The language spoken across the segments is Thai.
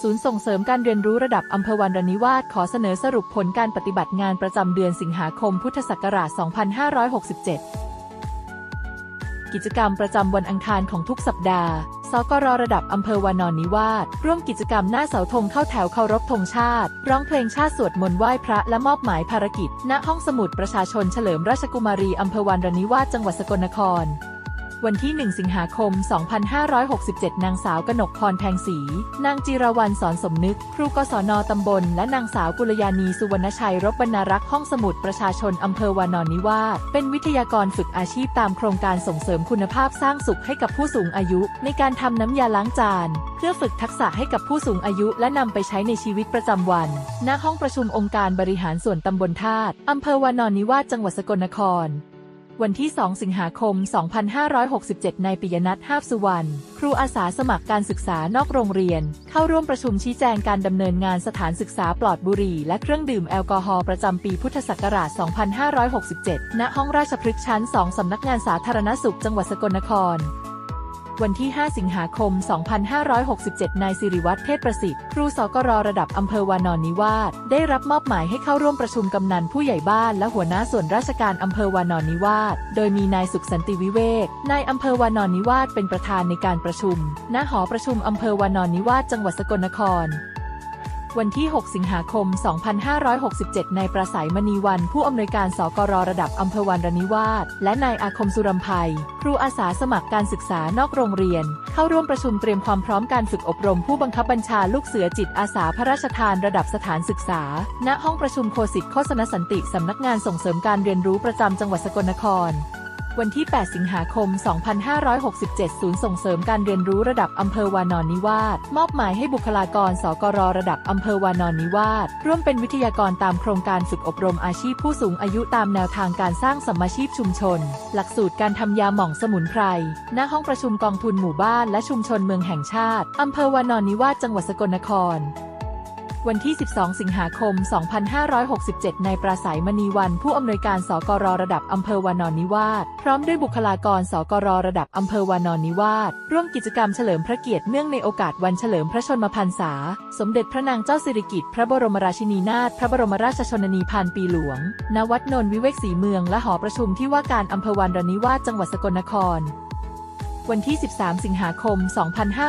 ศูนย์ส่งเสริมการเรียนรู้ระดับอำเภอวันรนิวาสขอเสนอสรุปผลการปฏิบัติงานประจำเดือนสิงหาคมพุทธศักราช 2567 กิจกรรมประจำวันอังคารของทุกสัปดาห์ สกรระดับอำเภอวานอนนิวาสร่วมกิจกรรมหน้าเสาธงเข้าแถวเคารพธงชาติ ร้องเพลงชาติสวดมนต์ไหว้พระและมอบหมายภารกิจ ณห้องสมุดประชาชนเฉลิมราชกุมารีอำเภอวานรนิวาสจังหวัดสกลนคร วันที่ 1 สิงหาคม 2567 นางสาวกนกพรแพงศรี นางจิรวรรณสอนสมนึก ครูกศนตำบล และนางสาวกุลยานีสุวรรณชัยรบบรรณรักษ์ห้องสมุดประชาชนอำเภอวานอนนิวาสเป็นวิทยากรฝึกอาชีพตามโครงการส่งเสริมคุณภาพสร้างสุขให้กับผู้สูงอายุ ในการทำน้ำยาล้างจานเพื่อฝึกทักษะให้กับผู้สูงอายุและนำไปใช้ในชีวิตประจำวัน ณ ห้องประชุมองค์การบริหารส่วนตำบลธาตุอำเภอวานอนนิวาสจังหวัดสกลนคร วันที่ 2 สิงหาคม 2567ในปิยนัทห้าสุวรรณ ครูอาสาสมัครการศึกษานอกโรงเรียน เข้าร่วมประชุมชี้แจงการดำเนินงานสถานศึกษาปลอดบุหรี่และเครื่องดื่มแอลกอฮอล์ประจำปีพุทธศักราช 2567 ณ ห้องราชพฤกษ์ชั้น 2 สำนักงานสาธารณสุขจังหวัดสกลนคร วันที่ 5 สิงหาคม 2567 นายสิริวัฒน์เทศประสิทธิ์ ครูสกรระดับอำเภอวานอนนิวาสได้รับมอบหมายให้เข้าร่วมประชุมกำนันผู้ใหญ่บ้านและหัวหน้าส่วนราชการอำเภอวานอนนิวาสโดยมีนายสุขสันติวิเวกนายอำเภอวานอนนิวาสเป็นประธานในการประชุม ณหอประชุมอำเภอวานอนนิวาสจังหวัดสกลนคร วันที่ 6 สิงหาคม 2567 ในประสัยมณีวัน ผู้อำนวยการสกรระดับอำเภอวันรนิวาสและนายอาคมสุรำไพครูอาสาสมัครการศึกษานอกโรงเรียน เข้าร่วมประชุมเตรียมความพร้อมการฝึกอบรมผู้บังคับบัญชาลูกเสือจิตอาสาพระราชทานระดับสถานศึกษา ณ ห้องประชุมโคสิตโฆษณสันติสำนักงานส่งเสริมการเรียนรู้ประจำจังหวัดสกลนคร วันที่ 8 สิงหาคม 2567 ศูนย์ส่งเสริมการเรียนรู้ระดับอำเภอวานอนนิวาสมอบหมายให้บุคลากรสกรระดับอำเภอวานอนนิวาสร่วมเป็นวิทยากรตามโครงการฝึกอบรมอาชีพผู้สูงอายุตามแนวทางการสร้างสัมมาชีพชุมชน หลักสูตรการทำยาหม่องสมุนไพรณห้องประชุมกองทุนหมู่บ้านและชุมชนเมืองแห่งชาติอำเภอวานอนนิวาสจังหวัดสกลนคร วันที่ 12 สิงหาคม 2567 ในปราศัยมณีวันผู้อำนวยการสกรระดับอำเภอวานอนนิวาสพร้อมด้วยบุคลากรสกรระดับอำเภอวานอนนิวาสร่วมกิจกรรมเฉลิมพระเกียรติเนื่องในโอกาสวันเฉลิมพระชนมพรรษา สมเด็จพระนางเจ้าสิริกิติ์พระบรมราชินีนาถพระบรมราชชนนีพันปีหลวง ณ วัดนนทวิเวกศรีเมืองและหอประชุมที่ว่าการอำเภอวานรนิวาสจังหวัดสกลนคร วันที่ 13 สิงหาคม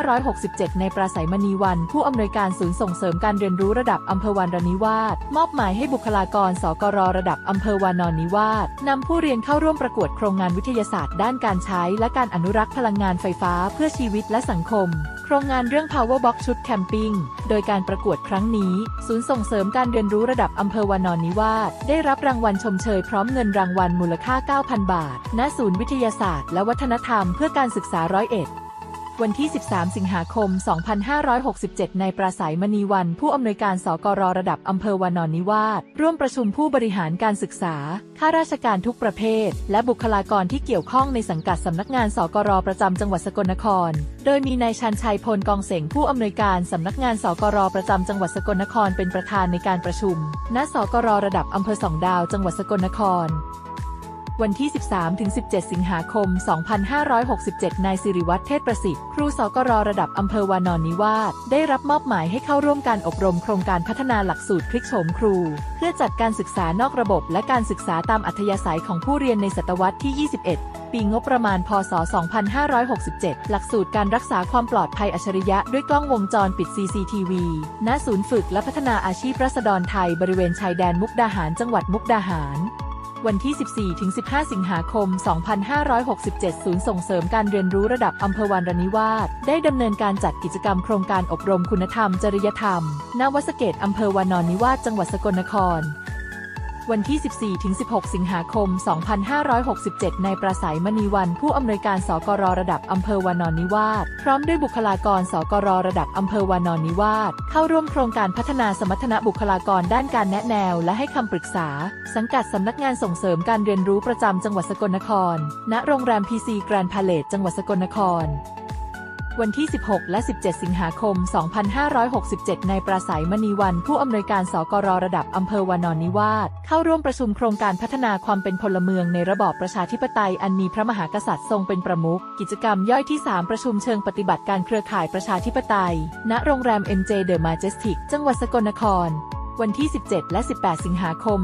2567 ในปราศัยมณีวัน ผู้อำนวยการศูนย์ส่งเสริมการเรียนรู้ระดับอำเภอวานรนิวาสมอบหมายให้บุคลากรสกรระดับอำเภอวานอนนิวาสนำผู้เรียนเข้าร่วมประกวดโครงงานวิทยาศาสตร์ ด้านการใช้ และการอนุรักษ์พลังงานไฟฟ้าเพื่อชีวิตและสังคม ครงงานเรื่อง Power Box ชุดแคมปิ้ง โดยการประกวดครั้งนี้ ศูนย์ส่งเสริมการเรียนรู้ระดับอำเภอวานอนนิวาสได้รับรางวัลชมเชยพร้อมเงินรางวัลมูลค่า 9,000 บาท ณ ศูนย์วิทยาศาสตร์ และวัฒนธรรมเพื่อการศึกษาร้อยเอ็ด วันที่ 13 สิงหาคม 2567 ในปราศัยมณีวัน ผู้อำนวยการสกรระดับอำเภอวานอนนิวาสร่วมประชุมผู้บริหารการศึกษา ข้าราชการทุกประเภท และบุคลากรที่เกี่ยวข้องในสังกัดสำนักงานสกรประจำจังหวัดสกลนคร โดยมีนายชันชัยพลกองเสงผู้อำนวยการสำนักงานสกรประจำจังหวัดสกลนครเป็นประธานในการประชุม ณ สกรระดับอำเภอสองดาว จังหวัดสกลนคร วันที่ 13-17 สิงหาคม 2567 นายสิริวัฒน์เทศประสิทธิ์ ครูสกรระดับอำเภอวานอนนิวาสได้รับมอบหมายให้เข้าร่วมการอบรมโครงการพัฒนาหลักสูตรพลิกโฉมครู เพื่อจัดการศึกษานอกระบบ และการศึกษาตามอัธยาศัยของผู้เรียนในศตวรรษที่ 21ปีงบประมาณ พศ 2567 หลักสูตรการรักษาความปลอดภัยอัจฉริยะด้วยกล้องวงจรปิด CCTV ณ ศูนย์ฝึกและพัฒนาอาชีพรัษฎรไทยบริเวณชายแดนมุกดาหารจังหวัดมุกดาหาร วันที่ 14-15 สิงหาคม 2567 ศูนย์ส่งเสริมการเรียนรู้ระดับอำเภอวานรนิวาสได้ดำเนินการจัดกิจกรรมโครงการอบรมคุณธรรม จริยธรรมณวัดสเกตอำเภอวานอนนิวาสจังหวัดสกลนคร วันที่ 14-16 สิงหาคม 2567 ในปราศัยมณีวัน ผู้อำนวยการสกรระดับอำเภอวานอนนิวาสพร้อมด้วยบุคลากรสกรระดับอำเภอวานอนนิวาสเข้าร่วมโครงการพัฒนาสมรรถนะบุคลากรด้านการแนะแนว และให้คำปรึกษา สังกัดสำนักงานส่งเสริมการเรียนรู้ประจำจังหวัดสกลนคร ณ โรงแรมพีซีแกรนด์พาเลตจังหวัดสกลนคร วันที่ 16 และ 17 สิงหาคม 2567 ในปราศัยมณีวัน ผู้อำนวยการสกรระดับอำเภอวานอนนิวาสเข้าร่วมประชุมโครงการพัฒนาความเป็นพลเมืองในระบอบประชาธิปไตยอันมีพระมหากษัตริย์ทรงเป็นประมุขกิจกรรมย่อยที่ 3 ประชุมเชิงปฏิบัติการเครือข่ายประชาธิปไตย ณโรงแรม MJ The Majestic จังหวัดสกลนคร วันที่ 17 และ 18 สิงหาคม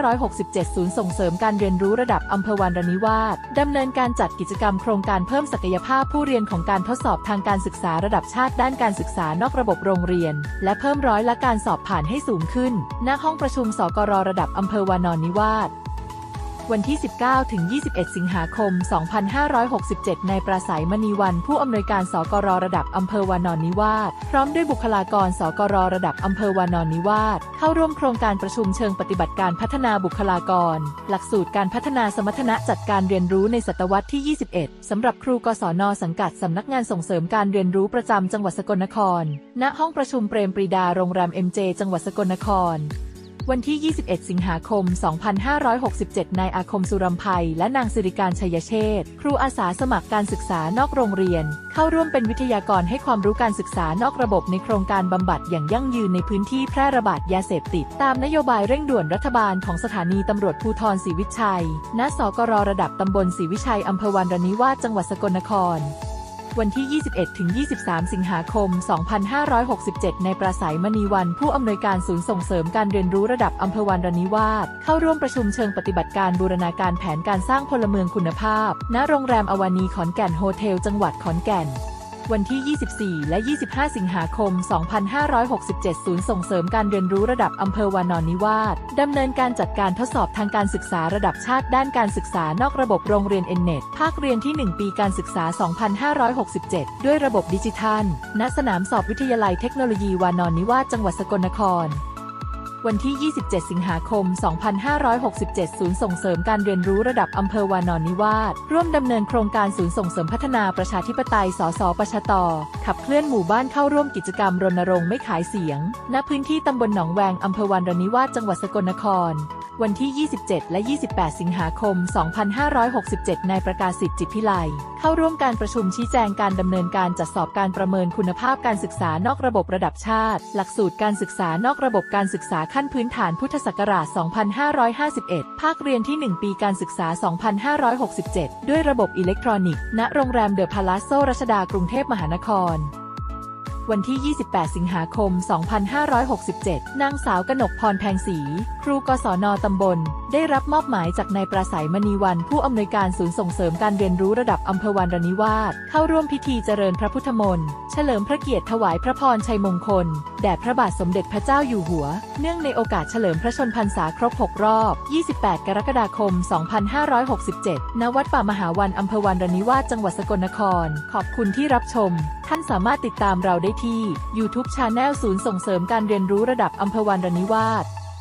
2567 ศูนย์ส่งเสริมการเรียนรู้ระดับอำเภอวานรนิวาสดำเนินการจัดกิจกรรมโครงการเพิ่มศักยภาพผู้เรียนของการทดสอบทางการศึกษาระดับชาติด้านการศึกษานอกระบบโรงเรียน และเพิ่มร้อยละการสอบผ่านให้สูงขึ้น ณ ห้องประชุมสกรระดับอำเภอวานรนิวาส วันที่ 19 ถึง 21 สิงหาคม 2567 ในปราศัยมณีวันผู้อำนวยการสกรระดับอำเภอวานอนนิวาสพร้อมด้วยบุคลากรสกรระดับอำเภอวานอนนิวาสเข้าร่วมโครงการประชุมเชิงปฏิบัติการพัฒนาบุคลากร หลักสูตรการพัฒนาสมรรถนะจัดการเรียนรู้ในศตวรรษที่ 21 สำหรับครูกศนสังกัดสำนักงานส่งเสริมการเรียนรู้ประจำจังหวัดสกลนคร ณ ห้องประชุมเปรมปรีดาโรงแรม MJ จังหวัดสกลนคร วันที่ 21 สิงหาคม 2567 นายอาคมสุรำไพและนางสิริการชัยเชษฐ์ครูอาสาสมัครการศึกษานอกโรงเรียน เข้าร่วมเป็นวิทยากรให้ความรู้การศึกษานอกระบบในโครงการบำบัดอย่างยั่งยืนในพื้นที่แพร่ระบาดยาเสพติด ตามนโยบายเร่งด่วนรัฐบาลของสถานีตำรวจภูธรศรีวิชัย ณ สกรระดับตำบลศรีวิชัยอำเภอวันรนิวาสจังหวัดสกลนคร วันที่ 21ถึง23 สิงหาคม 2567 ในปราศัยมณีวัน ผู้อำนวยการศูนย์ส่งเสริมการเรียนรู้ระดับอำเภอวันรนิวาสเข้าร่วมประชุมเชิงปฏิบัติการบูรณาการแผนการสร้างพลเมืองคุณภาพ ณ โรงแรมอวานีขอนแก่นโฮเทล จังหวัดขอนแก่น วันที่ 24 และ 25 สิงหาคม 2567 ศูนย์ส่งเสริมการเรียนรู้ระดับอำเภอวานอนนิวาสดำเนินการจัดการทดสอบทางการศึกษาระดับชาติด้านการศึกษานอกระบบโรงเรียนเอ็นเน็ตภาคเรียนที่ 1 ปีการศึกษา 2567 ด้วยระบบดิจิทัล ณ สนามสอบวิทยาลัยเทคโนโลยีวานอนนิวาสจังหวัดสกลนคร วันที่ 27 สิงหาคม 2567 ศูนย์ส่งเสริมการเรียนรู้ระดับอำเภอวานอนนิวาสร่วมดำเนินโครงการศูนย์ส่งเสริมพัฒนาประชาธิปไตย สสปชต ขับเคลื่อนหมู่บ้านเข้าร่วมกิจกรรมรณรงค์ไม่ขายเสียง ณ พื้นที่ตำบลหนองแวงอำเภอวานนนิวาสจังหวัดสกลนคร วันที่ 27 และ 28 สิงหาคม 2567 นายประกาศสิทธิ์จิตพิไลเข้าร่วมการประชุมชี้แจงการดำเนินการจัดสอบการประเมินคุณภาพการศึกษานอกระบบระดับชาติ หลักสูตรการศึกษานอกระบบการศึกษาขั้นพื้นฐานพุทธศักราช 2551 ภาคเรียนที่ 1 ปีการศึกษา 2567 ด้วยระบบอิเล็กทรอนิกส์ ณ โรงแรมเดอะพาลาโซรัชดากรุงเทพมหานคร วันที่ 28 สิงหาคม 2567 นางสาวกนกพรแพงศรีครูกศนตำบล ได้รับมอบหมายจากนายประสัยมณีวัน ผู้อำนวยการศูนย์ส่งเสริมการเรียนรู้ระดับอำเภอวันรนิวาสเข้าร่วมพิธีเจริญพระพุทธมนต์เฉลิมพระเกียรติถวายพระพรชัยมงคล แด่พระบาทสมเด็จพระเจ้าอยู่หัว เนื่องในโอกาสเฉลิมพระชนพรรษาครบ 6 รอบ 28 กรกฎาคม 2567 ณ วัดป่ามหาวันอำเภอวันรนิวาสจังหวัดสกลนคร ขอบคุณที่รับชมท่านสามารถติดตามเราได้ที่ YouTube Channel ศูนย์ส่งเสริมการเรียนรู้ระดับอำเภอวันรนิวาส